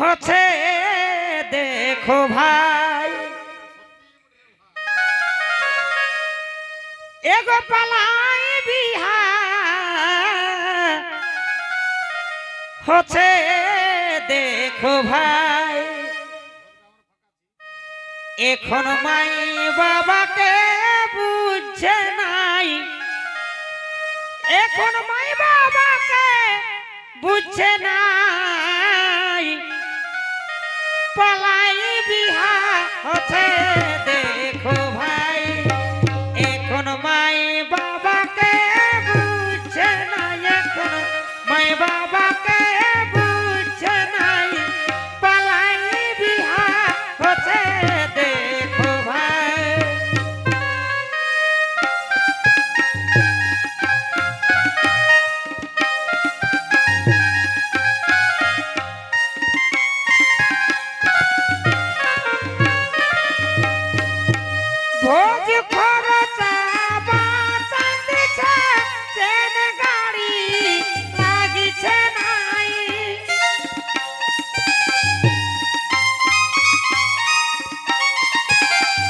হচ্ছে, দেখো ভাই। এগো পালাই বিহা হচ্ছে, দেখো ভাই। এখন মাই বাবাকে বুঝছে নাই। এখন মাই বাবাকে বুঝছে না পলাই বিহা হচ্ছে।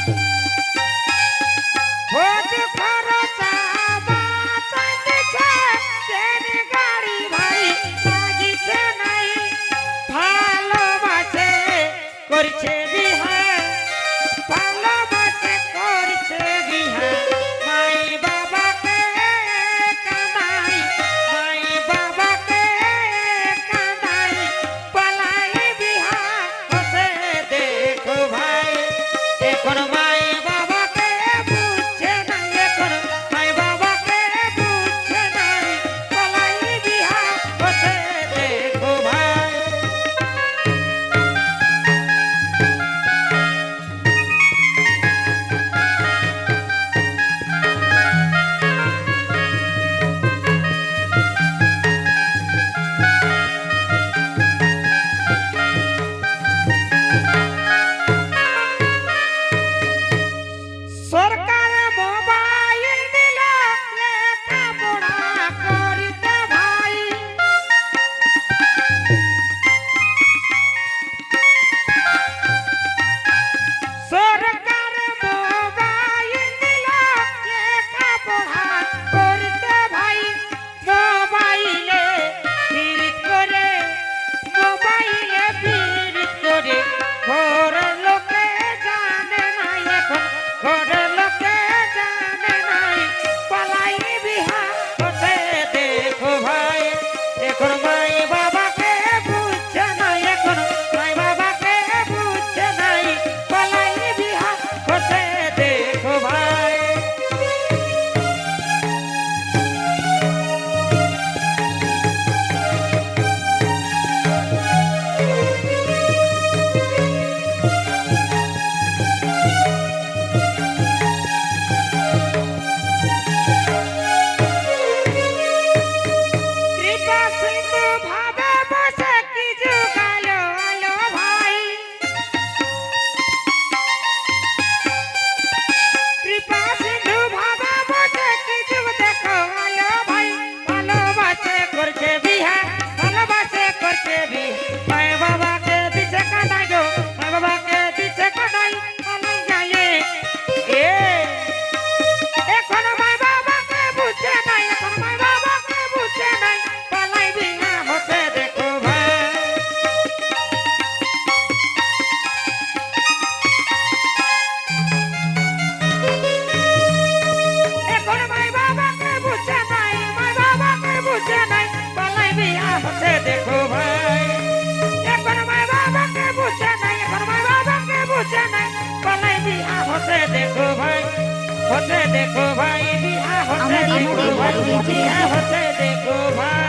嗯 হচ্ছে দেখো ভাই। এখন মায় বাবাকে বুঝে নাই এখন মায় দেখো ভাই হচ্ছে দেখো ভাই বিয়া হচ্ছে দেখো ভাই বিয়া হচ্ছে দেখো ভাই।